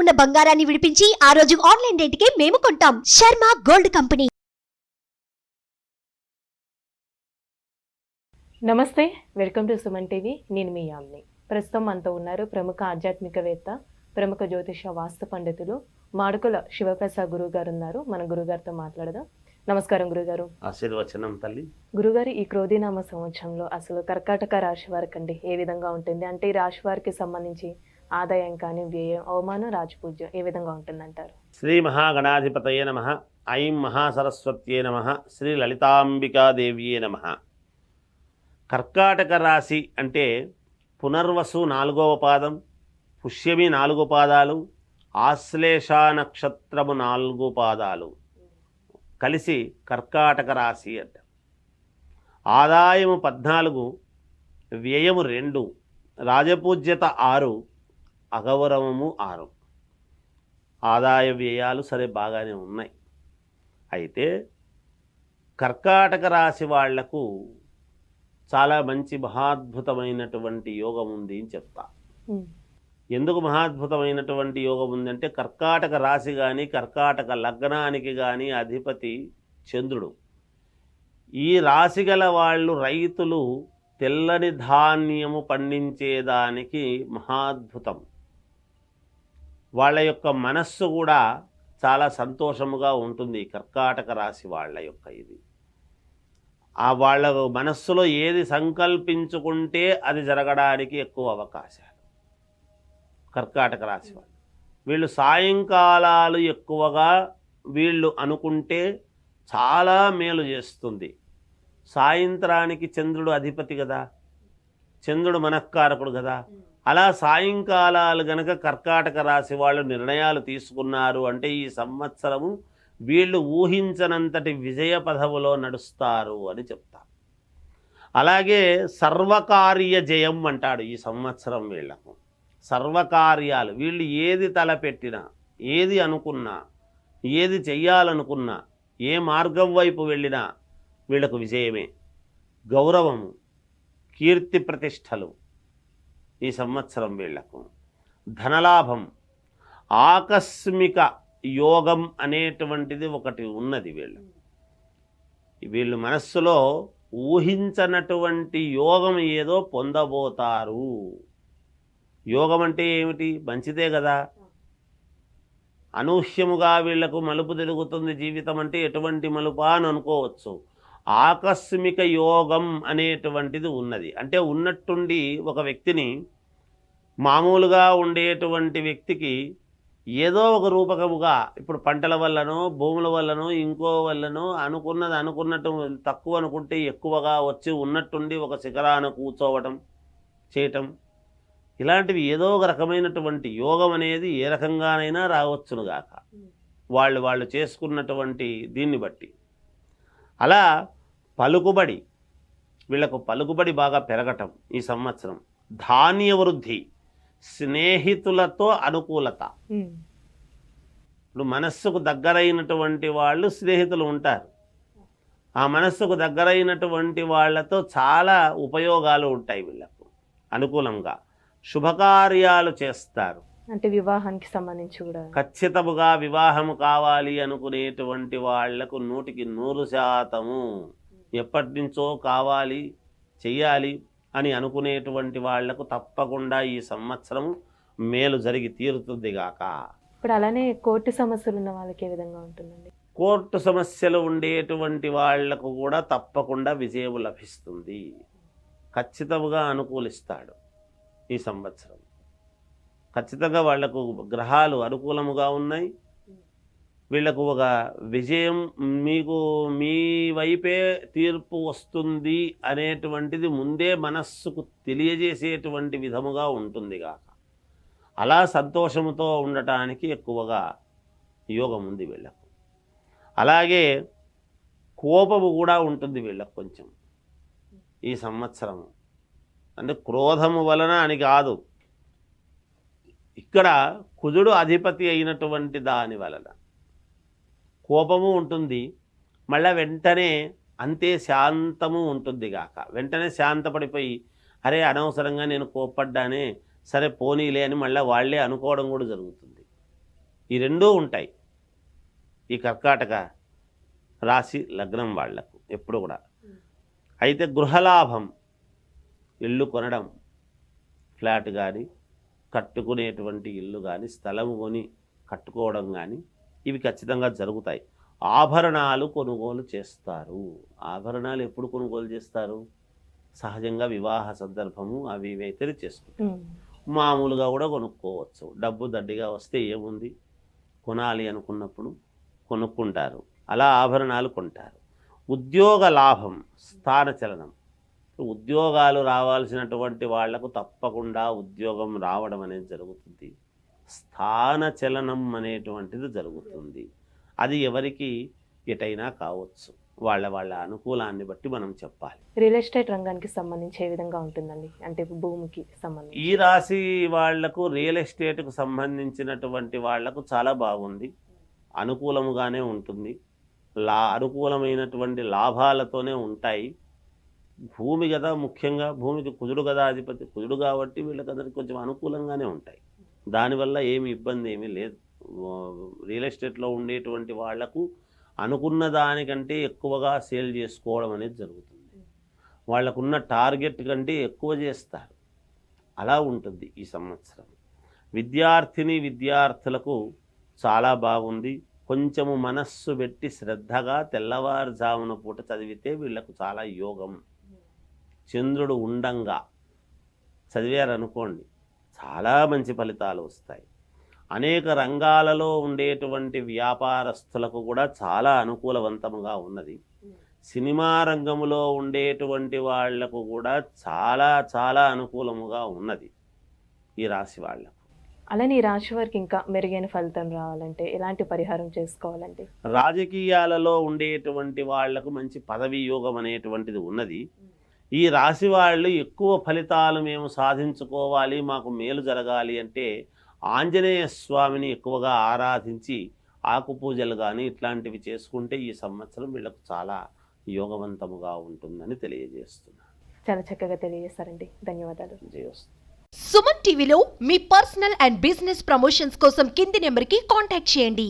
ఉన్న బంగారాన్ని విడిపించి ఆ రోజు ఆన్లైన్ రేటుకే మేము కొంటాం. Sharma gold company. నమస్తే వెల్కమ్ టు సుమన్ టీవీ. నేను మీ యామ్ని. ప్రస్తుతం మనతో ఉన్నారు ప్రముఖ ఆధ్యాత్మికవేత్త ప్రముఖ జ్యోతిష వాస్తు పండితులు మాడుకుల శివప్రసాద్ గురువు గారు ఉన్నారు. మన గురుగారితో మాట్లాడదాం. నమస్కారం గురుగారు ఆశీర్వచనం తల్లి. గురుగారు ఈ క్రోధినామ సంవత్సరంలో అసలు కర్కాటక రాశి వారికి అండి ఏ విధంగా ఉంటుంది? అంటే ఈ రాశి వారికి సంబంధించి ఆదాయం కానీ వ్యయం అవమానం రాజపూజ్యం ఏ విధంగా ఉంటుందంటారు? శ్రీ మహాగణాధిపతయే నమ. ఐం మహాసరస్వత్యే నమ. శ్రీ లలితాంబికాదేవ్యే నమ. కర్కాటక రాశి అంటే పునర్వసు నాలుగవ పాదం పుష్యమి నాలుగు పాదాలు ఆశ్లేష నక్షత్రము నాలుగు పాదాలు. కలిసి కర్కాటక రాశి అంట. ఆదాయము పద్నాలుగు వ్యయము రెండు రాజపూజ్యత ఆరు అగౌరవము ఆరు. ఆదాయ వ్యయాలు సరే బాగానే ఉన్నాయి. అయితే కర్కాటక రాశి వాళ్ళకు చాలా మంచి మహాద్భుతమైనటువంటి యోగం ఉంది అని చెప్తా. ఎందుకు మహాద్భుతమైనటువంటి యోగం ఉందంటే కర్కాటక రాశి కానీ కర్కాటక లగ్నానికి కానీ అధిపతి చంద్రుడు. ఈ రాశి గల వాళ్ళు రైతులు తెల్లని ధాన్యము పండించేదానికి మహాద్భుతం. వాళ్ళ యొక్క మనస్సు కూడా చాలా సంతోషముగా ఉంటుంది కర్కాటక రాశి వాళ్ళ యొక్క ఇది. ఆ వాళ్ళ మనస్సులో ఏది సంకల్పించుకుంటే అది జరగడానికి ఎక్కువ అవకాశాలు. కర్కాటక రాశి వాళ్ళు. వీళ్ళు సాయంకాలాలు ఎక్కువగా వీళ్ళు అనుకుంటే చాలా మేలు చేస్తుంది. సాయంత్రానికి చంద్రుడు అధిపతి కదా. చంద్రుడు మనఃకారకుడు కదా. అలా సాయంకాలాలు గనక కర్కాటక రాశి వాళ్ళు నిర్ణయాలు తీసుకున్నారు అంటే ఈ సంవత్సరము వీళ్ళు ఊహించనంతటి విజయ పదవులో నడుస్తారు అని చెప్తా. అలాగే సర్వకార్య జయం అంటాడు ఈ సంవత్సరం వీళ్ళకు. సర్వకార్యాలు వీళ్ళు ఏది తలపెట్టినా ఏది అనుకున్నా ఏది చెయ్యాలనుకున్నా ఏ మార్గం వైపు వెళ్ళినా వీళ్ళకు విజయమే. గౌరవము కీర్తి ప్రతిష్టలు ఈ సంవత్సరం వీళ్ళకు. ధనలాభం ఆకస్మిక యోగం అనేటువంటిది ఒకటి ఉన్నది వీళ్ళు. వీళ్ళు మనస్సులో ఊహించనటువంటి యోగం ఏదో పొందబోతారు. యోగం అంటే ఏమిటి? మంచిదే కదా. అనూహ్యముగా వీళ్ళకు మలుపు తిరుగుతుంది జీవితం అంటే ఎటువంటి మలుపా అని అనుకోవచ్చు. ఆకస్మిక యోగం అనేటువంటిది ఉన్నది. అంటే ఉన్నట్టుండి ఒక వ్యక్తిని మామూలుగా ఉండేటువంటి వ్యక్తికి ఏదో ఒక రూపకముగా ఇప్పుడు పంటల వల్లనో భూముల వల్లనో ఇంకో వల్లనో అనుకున్నది అనుకున్నట్టు తక్కువ అనుకుంటే ఎక్కువగా వచ్చి ఉన్నట్టుండి ఒక శిఖరాన కూర్చోవటం చేయటం ఇలాంటివి ఏదో ఒక రకమైనటువంటి యోగం అనేది ఏ రకంగానైనా రావచ్చునుగాక వాళ్ళు వాళ్ళు చేసుకున్నటువంటి దీన్ని బట్టి. అలా పలుకుబడి వీళ్ళకు పలుకుబడి బాగా పెరగటం ఈ సంవత్సరం. ధాన్య వృద్ధి స్నేహితులతో అనుకూలత. ఇప్పుడు మనస్సుకు దగ్గరైనటువంటి వాళ్ళు స్నేహితులు ఉంటారు. ఆ మనస్సుకు దగ్గరైనటువంటి వాళ్ళతో చాలా ఉపయోగాలు ఉంటాయి వీళ్ళకు అనుకూలంగా. శుభకార్యాలు చేస్తారు. అంటే వివాహానికి సంబంధించి కూడా. ఖచ్చితముగా వివాహము కావాలి అనుకునేటువంటి వాళ్ళకు నూటికి నూరు శాతము ఎప్పటి నుంచో కావాలి చెయ్యాలి అని అనుకునేటువంటి వాళ్ళకు తప్పకుండా ఈ సంవత్సరం మేలు జరిగి తీరుతుంది గాక. ఇప్పుడు అలానే కోర్టు సమస్యలు ఉన్న వాళ్ళకి ఏ విధంగా ఉంటుందండి? కోర్టు సమస్యలు ఉండేటువంటి వాళ్ళకు కూడా తప్పకుండా విజయం లభిస్తుంది. ఖచ్చితంగా అనుకూలిస్తాడు ఈ సంవత్సరం. ఖచ్చితంగా వాళ్ళకు గ్రహాలు అనుకూలముగా ఉన్నాయి. వీళ్ళకు ఒక విజయం మీకు మీ వైపే తీర్పు వస్తుంది అనేటువంటిది ముందే మనస్సుకు తెలియజేసేటువంటి విధముగా ఉంటుంది కాక అలా సంతోషముతో ఉండటానికి ఎక్కువగా యోగం ఉంది వీళ్ళకు అలాగే కోపము కూడా ఉంటుంది వీళ్ళకు కొంచెం. ఈ సంవత్సరము. అంటే క్రోధము వలన అని కాదు. ఇక్కడ కుజుడు అధిపతి అయినటువంటి దాని వలన కోపము ఉంటుంది మళ్ళీ వెంటనే అంతే శాంతము ఉంటుంది గాక. వెంటనే శాంతపడిపోయి అరే అనవసరంగా నేను కోప్పడ్డానే సరే పోనీలే అని మళ్ళీ వాళ్ళే అనుకోవడం కూడా జరుగుతుంది. ఈ రెండూ ఉంటాయి. ఈ కర్కాటక రాశి లగ్నం వాళ్ళకు ఎప్పుడు కూడా. అయితే గృహలాభం ఇల్లు కొనడం ఫ్లాట్ కానీ కట్టుకునేటువంటి ఇల్లు కానీ స్థలం కొని కట్టుకోవడం కానీ ఇవి ఖచ్చితంగా జరుగుతాయి. ఆభరణాలు కొనుగోలు చేస్తారు. ఆభరణాలు ఎప్పుడు కొనుగోలు చేస్తారు? సహజంగా వివాహ సందర్భము అవి ఇవి అయితే చేసుకుంటారు. మామూలుగా కూడా కొనుక్కోవచ్చు. డబ్బు దడ్డిగా వస్తే ఏముంది? కొనాలి అనుకున్నప్పుడు కొనుక్కుంటారు. అలా ఆభరణాలు కొంటారు. ఉద్యోగ లాభం స్థాన చలనం. ఉద్యోగాలు రావాల్సినటువంటి వాళ్ళకు తప్పకుండా ఉద్యోగం రావడం అనేది జరుగుతుంది. స్థాన చలనం అనేటువంటిది జరుగుతుంది. అది ఎవరికి ఎటైనా కావచ్చు. వాళ్ళ వాళ్ళ అనుకూలాన్ని బట్టి మనం చెప్పాలి. రియల్ ఎస్టేట్ రంగానికి సంబంధించి ఏ విధంగా ఉంటుందండి? అంటే భూమికి సంబంధించి. ఈ రాశి వాళ్ళకు రియల్ ఎస్టేట్కు సంబంధించినటువంటి వాళ్ళకు చాలా బాగుంది. అనుకూలముగానే ఉంటుంది. లా అనుకూలమైనటువంటి లాభాలతోనే ఉంటాయి. భూమి కదా ముఖ్యంగా భూమికి కుజుడు కదా అధిపతి కుజుడు కాబట్టి వీళ్ళకందరికీ కొంచెం అనుకూలంగానే ఉంటాయి. దానివల్ల ఏమి ఇబ్బంది ఏమీ లేదు. రియల్ ఎస్టేట్లో ఉండేటువంటి వాళ్ళకు అనుకున్న దానికంటే ఎక్కువగా సేల్ చేసుకోవడం అనేది జరుగుతుంది. వాళ్ళకున్న టార్గెట్ కంటే ఎక్కువ చేస్తారు. అలా ఉంటుంది ఈ సంవత్సరం. విద్యార్థిని విద్యార్థులకు చాలా బాగుంది. కొంచెము మనస్సు పెట్టి శ్రద్ధగా తెల్లవారుజామున పూట చదివితే వీళ్ళకు చాలా యోగం. చంద్రుడు ఉండంగా. చదివారనుకోండి చాలా మంచి ఫలితాలు వస్తాయి. అనేక రంగాలలో ఉండేటువంటి వ్యాపారస్తులకు కూడా చాలా అనుకూలవంతముగా ఉన్నది. సినిమా రంగములో ఉండేటువంటి వాళ్ళకు కూడా చాలా చాలా అనుకూలముగా ఉన్నది ఈ రాశి వాళ్ళకు అలానే ఈ రాశి వారికి ఇంకా మెరుగైన ఫలితం రావాలంటే ఎలాంటి పరిహారం చేసుకోవాలంటే రాజకీయాలలో ఉండేటువంటి వాళ్ళకు మంచి పదవి యోగం అనేటువంటిది ఉన్నది. ఈ రాశి వాళ్ళు ఎక్కువ ఫలితాలు మేము సాధించుకోవాలి మాకు మేలు జరగాలి అంటే ఆంజనేయ స్వామిని ఎక్కువగా ఆరాధించి ఆకు పూజలు కానీ ఇట్లాంటివి చేసుకుంటే ఈ సంవత్సరం వీళ్ళకు చాలా యోగవంతముగా ఉంటుందని తెలియజేస్తున్నాను. చాలా చక్కగా తెలియజేస్తారండి ధన్యవాదాలు. సుమన్ టీవీలో మీ పర్సనల్ అండ్ బిజినెస్ ప్రమోషన్స్ కోసం కింది నెంబర్కి కాంటాక్ట్ చేయండి.